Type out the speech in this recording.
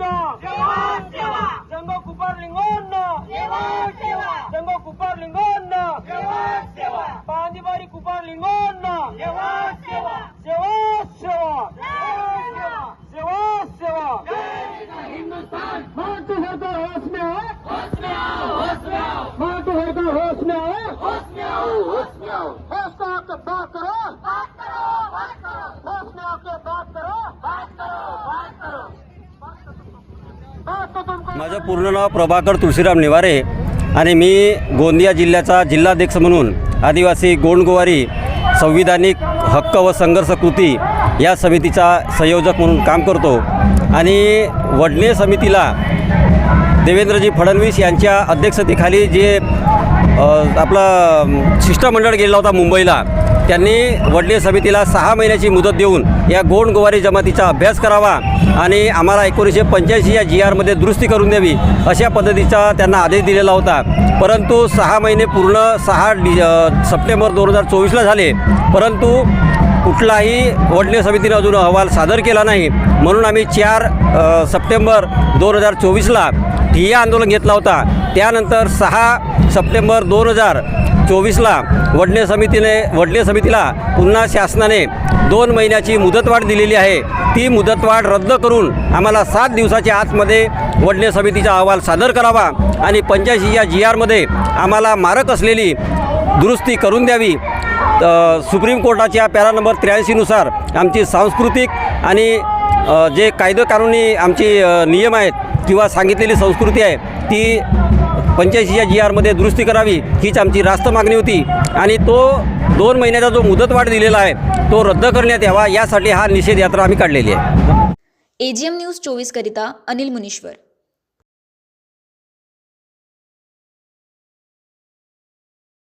Costa. Jengo Kuparlingona. Jengo Kuparlingona. Pandibari Kuparlingona. माझं पूर्ण नाव प्रभाकर तुळशीराम निवारे आणि मी गोंदिया जिल्ह्याचा जिल्हाध्यक्ष म्हणून आदिवासी गोंडगोवारी संविधानिक हक्क व संघर्ष कृती या समितीचा संयोजक म्हणून काम करतो. आणि वडणे समितीला देवेंद्रजी फडणवीस यांच्या अध्यक्षतेखाली जे आपला आपलं शिष्टमंडळ गेला होता मुंबईला त्यांनी वडली समितीला सहा महिन्याची मुदत देऊन या गोंड गोवारी जमातीचा अभ्यास करावा आणि आम्हाला एकोणीसशे पंच्याऐंशी या जी आरमध्ये दुरुस्ती करून द्यावी अशा पद्धतीचा त्यांना आदेश दिलेला होता. परंतु सहा महिने पूर्ण सहा डि सप्टेंबर दोन हजार चोवीसला झाले. परंतु कुठलाही वडणे समितीने अजून अहवाल सादर केला नाही. म्हणून आम्ही चार सप्टेंबर दोन हजार चोवीसला ठिय्या आंदोलन घेतला होता. त्यानंतर सहा सप्टेंबर दोन हजार चोवीसला वडणे समितीने वडणे समितीला पुन्हा शासनाने दोन महिन्याची मुदतवाढ दिलेली आहे. ती मुदतवाढ रद्द करून आम्हाला सात दिवसाच्या आतमध्ये वडणे समितीचा अहवाल सादर करावा आणि पंच्याऐंशी या जी आरमध्ये आम्हाला मारक असलेली दुरुस्ती करून द्यावी. सुप्रीम कोर्टाच्या पॅरा नंबर त्र्याऐंशीनुसार आमची सांस्कृतिक आणि जे कायदे कानुनी आमचे नियम आहेत किंवा सांगितलेली संस्कृती आहे ती पंच्याऐंशीच्या जी आरमध्ये दुरुस्ती करावी हीच आमची रास्त मागणी होती. आणि तो दोन महिन्याचा जो मुदतवाढ दिलेला आहे तो रद्द करण्यात यावा यासाठी हा निषेध यात्रा आम्ही काढलेली आहे. एजीएम न्यूज चोवीस करिता अनिल मुनीश्वर.